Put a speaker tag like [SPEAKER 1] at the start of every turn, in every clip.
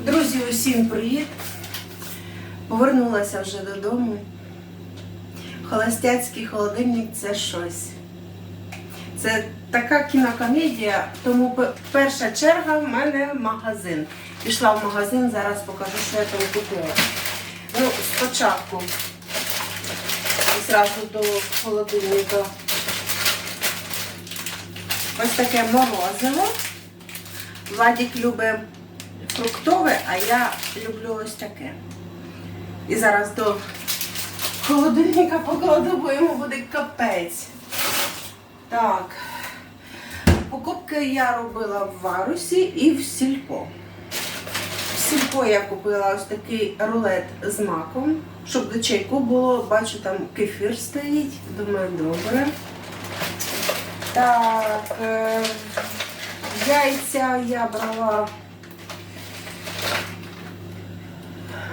[SPEAKER 1] Друзі, усім привіт! Повернулася вже додому. Холостяцький холодильник це щось. Це така кінокомедія, тому перша черга в мене магазин. Пішла в магазин, зараз покажу, що я там купила. Ну, спочатку зразу до холодильника. Ось таке морозиво. Владик любить фруктове, а я люблю ось таке. І зараз до холодильника покладу, бо йому буде капець. Так. Покупки я робила в Варусі і в Сільпо. В Сільпо я купила ось такий рулет з маком, щоб до чайку було. Бачу, там кефір стоїть. Думаю, добре. Так, е, яйця я брала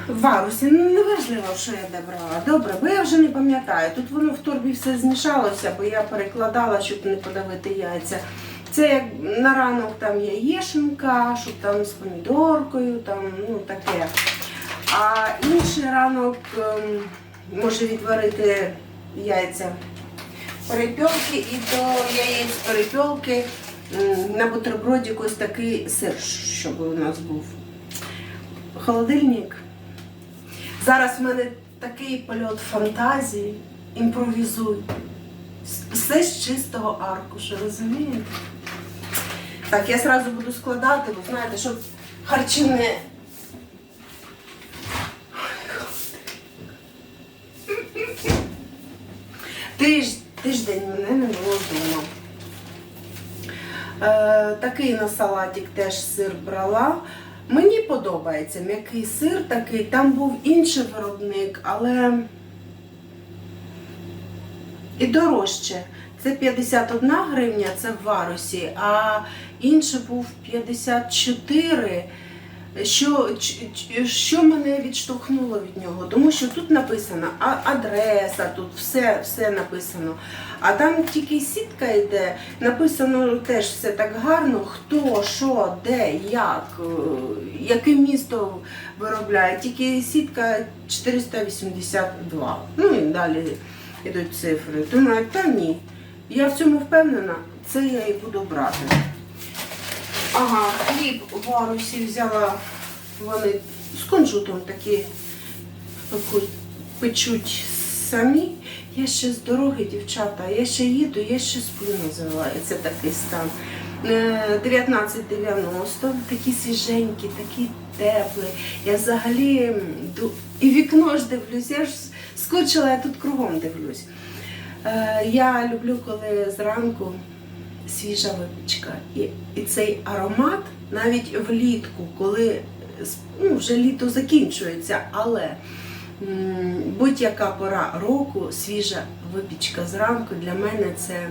[SPEAKER 1] Варусі. Ну, Неважливо, що я де брала. Добре, бо я вже не пам'ятаю. Тут воно в торбі все змішалося, бо я перекладала, щоб не подавити яйця. Це як на ранок там яєшенка, щоб там з помідоркою, там, ну таке. А інший ранок ем, може відварити яйця перепілки і до яєць перепілки на бутерброді ось такий сир, щоб у нас був. Холодильник. Зараз в мене такий польот фантазії, імпровізуй. Все з чистого аркушу, розумієте? Так, я зразу буду складати, бо знаєте, щоб харчі не. Тиж, тиждень мене не було вдома. Е, такий на салатик теж сир брала. Мені подобається м'який сир такий. Там був інший виробник, але і дорожче. Це 51 гривня, це в варусі, а інший був 54. Що, що мене відштовхнуло від нього? Тому що тут написано адреса, тут все, все написано. А там тільки сітка йде, написано теж все так гарно, хто, що, де, як, е, яке місто виробляє. Тільки сітка 482. Ну і далі йдуть цифри. Думаю, та ні. Я в цьому впевнена, це я і буду брати. Ага, хліб в варусі взяла. Вони з кунжутом такі печуть самі. Я ще з дороги, дівчата, я ще їду, я ще сплю, називається такий стан. Е, 19,90, такі свіженькі, такі теплі. Я взагалі і вікно ж дивлюсь, я ж скочила, я тут кругом дивлюсь. Е, Я люблю, коли зранку свіжа випічка. І, і цей аромат навіть влітку, коли ну, вже літо закінчується, але будь-яка пора року, свіжа випічка зранку для мене це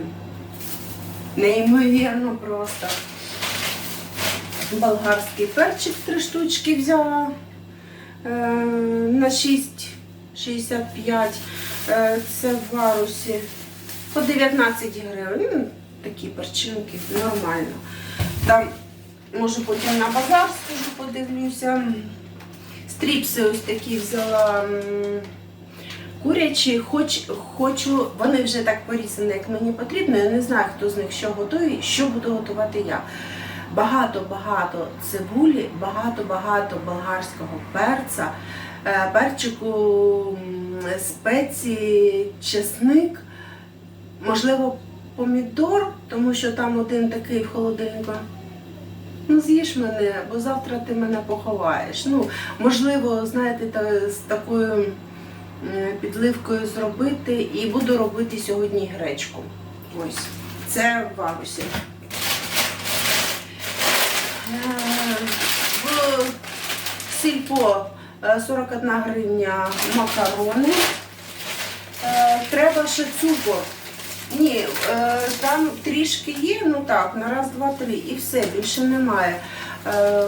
[SPEAKER 1] неймовірно просто. Болгарський перчик три штучки взяла е, на 6,65. Е, це в варусі по 19 гривень. Такі перчинки, нормально. Там, може, потім на базар скажу, подивлюся. Стріпси ось такі взяла курячі, хоч, хочу, вони вже так порізані, як мені потрібно. Я не знаю, хто з них що готує, що буду готувати я. Багато-багато цибулі, багато-багато болгарського перця, е, перчику, спеції, чесник, можливо, помідор, тому що там один такий в холодильнику. Ну, з'їж мене, бо завтра ти мене поховаєш. Ну, можливо, знаєте, та, з такою підливкою зробити і буду робити сьогодні гречку. Ось. Це в варусі. Е, В сільпо е, 41 гривня макарони. Е, Треба ще цукор. Ні, е, там трішки є, ну так, на раз, два, три, і все, більше немає. Е,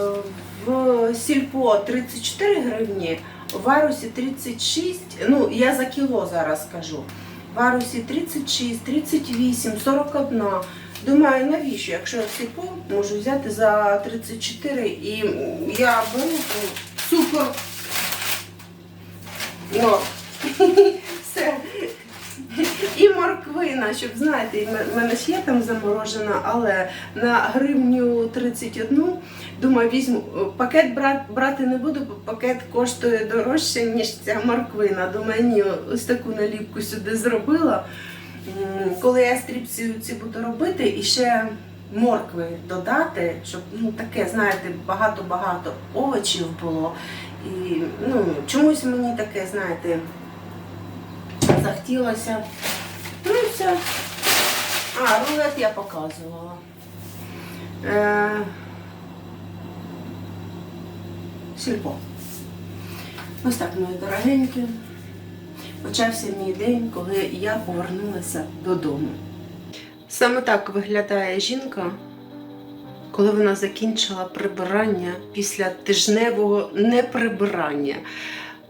[SPEAKER 1] в сільпо 34 гривні, в варусі 36, ну я за кіло зараз скажу. В варусі 36, 38, 41. Думаю, навіщо? Якщо я сипу, можу взяти за 34 і я беру супер. І морквина, щоб знаєте, в мене ж є там заморожена, але на гривню 31, думаю, візьму пакет брати не буду, бо пакет коштує дорожче, ніж ця морквина. Думаю, ні, ось таку наліпку сюди зробила. Коли я стріпці ці буду робити, і ще моркви додати, щоб ну таке, знаєте, багато-багато овочів було. І ну, чомусь мені таке, знаєте, захотілося. Ну. А, рулет я показувала. Е... Сільпо. Ось так, мої дорогенькі. Почався мій день, коли я повернулася додому. Саме так виглядає жінка, коли вона закінчила прибирання після тижневого неприбирання.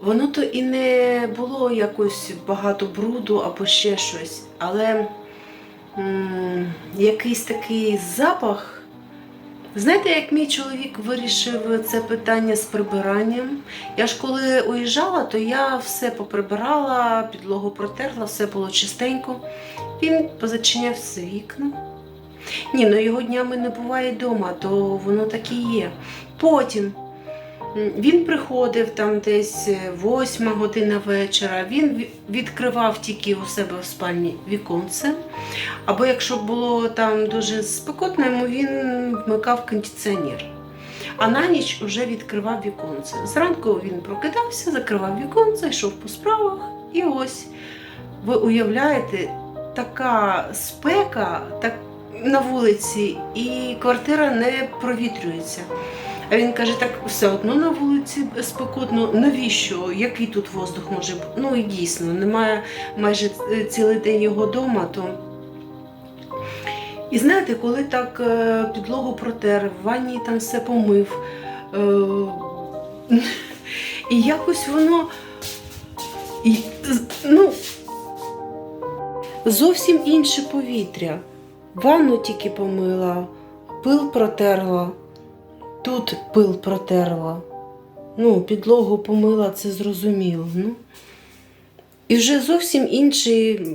[SPEAKER 1] Воно то і не було якось багато бруду або ще щось, але м, якийсь такий запах. Знаєте, як мій чоловік вирішив це питання з прибиранням? Я ж коли уїжджала, то я все поприбирала, підлогу протерла, все було чистенько. Він позачиняв всі вікна. Ні, ну його днями не буває вдома, то воно так і є. Потім він приходив там десь е, восьма година вечора, він відкривав тільки у себе в спальні віконце. Або якщо було там дуже спекотно, йому він вмикав кондиціонер. А на ніч вже відкривав віконце. Зранку він прокидався, закривав віконце, йшов по справах. І ось ви уявляєте, така спека так, на вулиці, і квартира не провітрюється. А він каже, так все одно на вулиці спекотно. Навіщо? Який тут воздух може бути? Ну і дійсно, немає майже е, цілий день його вдома, то. І знаєте, коли так е, підлогу протер, в ванні там все помив. Е, і якось воно. І, ну, зовсім інше повітря. Ванну тільки помила, пил протерла, тут пил протерла. Ну, підлогу помила, це зрозуміло. Ну. І вже зовсім інший.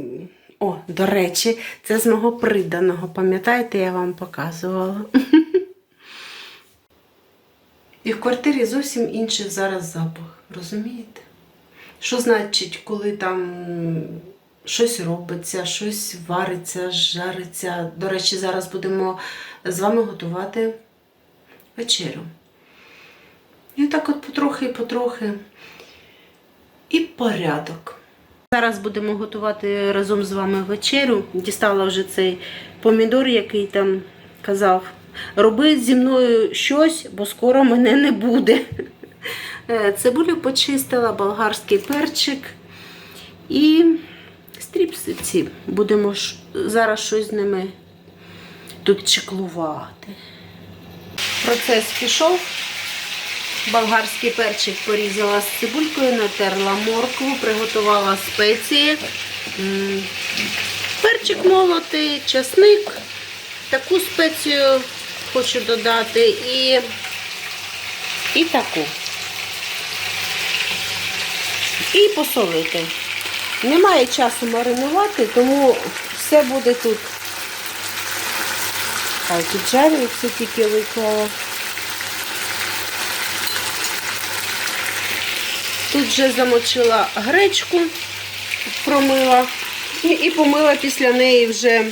[SPEAKER 1] О, до речі, це з мого приданого. Пам'ятаєте, я вам показувала. І в квартирі зовсім інший зараз запах. Розумієте? Що значить, коли там щось робиться, щось вариться, жариться. До речі, зараз будемо з вами готувати вечерю. І так от потрохи-потрохи. І порядок. Зараз будемо готувати разом з вами вечерю. Дістала вже цей помідор, який там казав. Роби зі мною щось, бо скоро мене не буде. Е, Цибулю почистила, болгарський перчик і стріпсиці. Будемо зараз щось з ними тут чеклувати. Процес пішов. Болгарський перчик порізала з цибулькою, натерла моркву, приготувала спеції. Перчик молотий, часник. Таку спецію хочу додати і, і таку. І посолити. Немає часу маринувати, тому все буде тут. Хай піджарюється, тільки виклала. Тут вже замочила гречку, промила і, і помила після неї вже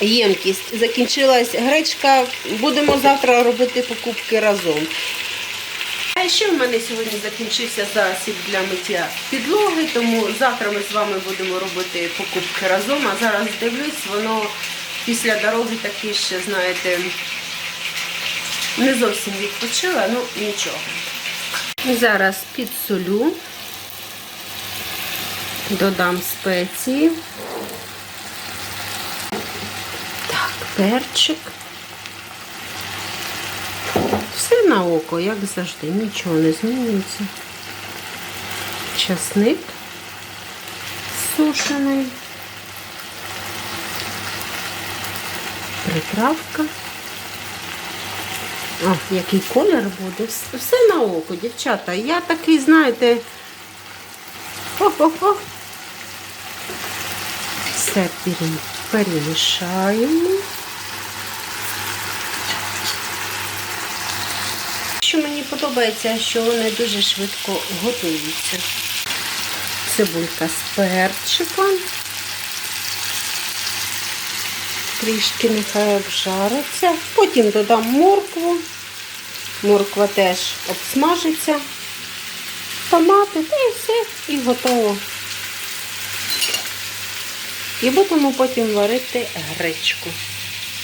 [SPEAKER 1] ємкість. Закінчилась гречка, будемо завтра робити покупки разом. А ще в мене сьогодні закінчився засіб для миття підлоги, тому завтра ми з вами будемо робити покупки разом. А зараз дивлюсь, воно після дороги таки ще, знаєте, не зовсім відпочила, ну нічого. Зараз підсолю, додам спеції. Так, перчик. Все на око, як завжди, нічого не змінюється. Часник сушений. Приправка. О, який колір буде. Все на око, дівчата. Я такий, знаєте. Хо-хо-хо. Все перемішаємо. Що мені подобається, що вони дуже швидко готуються. Цибулька з перчиком. Трішки нехай обжариться. Потім додам моркву. Морква теж обсмажиться. Томати та і все, і готово. І будемо потім варити гречку.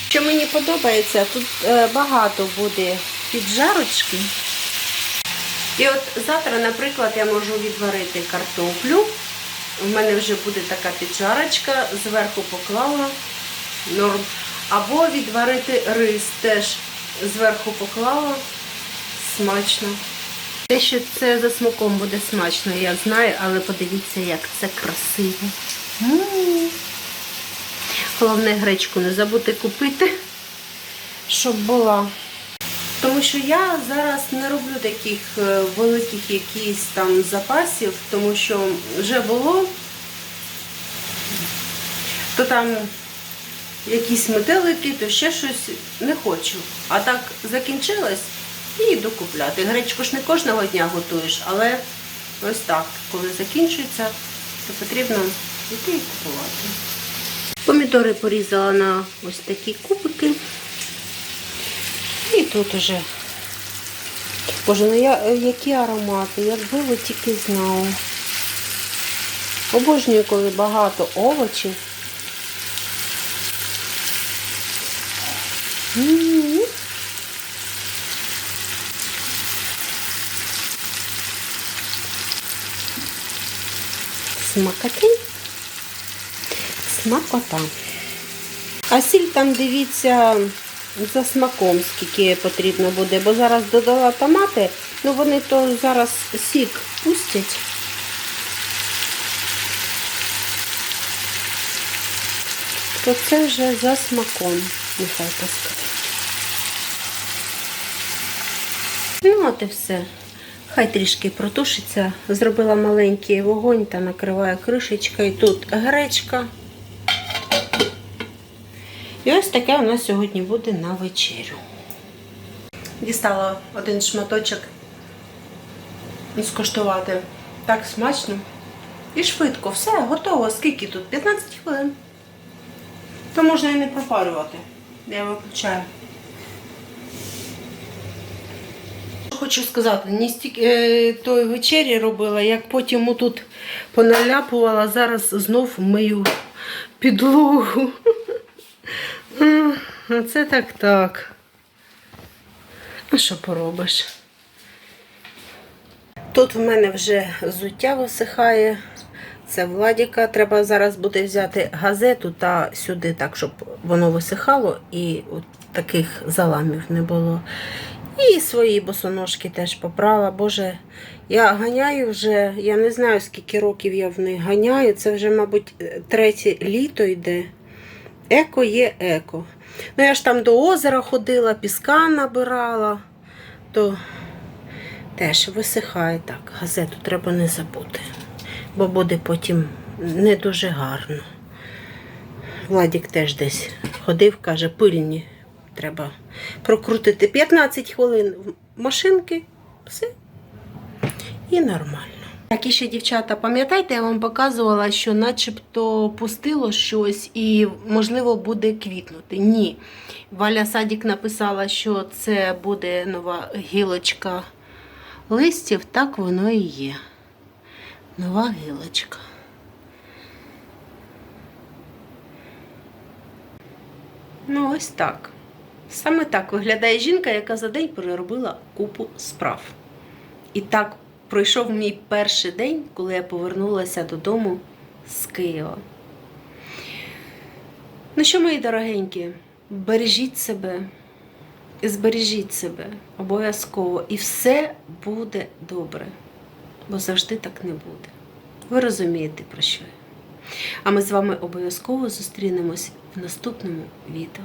[SPEAKER 1] Що мені подобається, тут е, багато буде піджарочки. І от завтра, наприклад, я можу відварити картоплю. У мене вже буде така піджарочка, зверху поклала норм. Або відварити рис теж зверху поклала. Смачно. Те, що це за смаком буде смачно, я знаю, але подивіться, як це красиво. Головне гречку не забути купити, щоб була. Тому що я зараз не роблю таких е, великих якісь там запасів, тому що вже було, то там якісь метелики, то ще щось не хочу. А так закінчилось і купляти. Гречку ж не кожного дня готуєш, але ось так, коли закінчується, то потрібно йти і купувати. Помідори порізала на ось такі кубики. І тут уже. Боже, ну я, які аромати, якби ви тільки знали. Обожнюю, коли багато овочів. М. Смакоти. Смакота. А сіль там дивіться за смаком, скільки потрібно буде, бо зараз додала томати, ну вони то зараз сік пустять. То це вже за смаком, нехай пускай. Ну, от і все. Хай трішки протушиться. Зробила маленький вогонь та накриваю кришечкою. Тут гречка. І ось таке у нас сьогодні буде на вечерю. Дістала один шматочок скуштувати. Так смачно. І швидко, все, готово. Скільки тут? 15 хвилин. То можна і не пропарювати. Я виключаю. Хочу сказати, не стільки е, тої вечері робила, як потім отут поналяпувала, зараз знов мию підлогу. А це так так. А що поробиш? Тут в мене вже взуття висихає. Це Владіка. Треба зараз буде взяти газету та сюди, так, щоб воно висихало і от таких заламів не було. І свої босоножки теж попрала. Боже, я ганяю вже, я не знаю, скільки років я в них ганяю. Це вже, мабуть, третє літо йде. Еко є еко. Ну, я ж там до озера ходила, піска набирала, то теж висихає так. Газету треба не забути, бо буде потім не дуже гарно. Владік теж десь ходив, каже, пильні. Треба прокрутити 15 хвилин машинки, все. І нормально. Так, і ще, дівчата, пам'ятаєте, я вам показувала, що начебто пустило щось і, можливо, буде квітнути. Ні. Валя Садік написала, що це буде нова гілочка листів, так воно і є. Нова гілочка. Ну, ось так. Саме так виглядає жінка, яка за день переробила купу справ. І так пройшов мій перший день, коли я повернулася додому з Києва. Ну що, мої дорогенькі, бережіть себе, збережіть себе обов'язково, і все буде добре, бо завжди так не буде. Ви розумієте, про що я. А ми з вами обов'язково зустрінемось в наступному відео.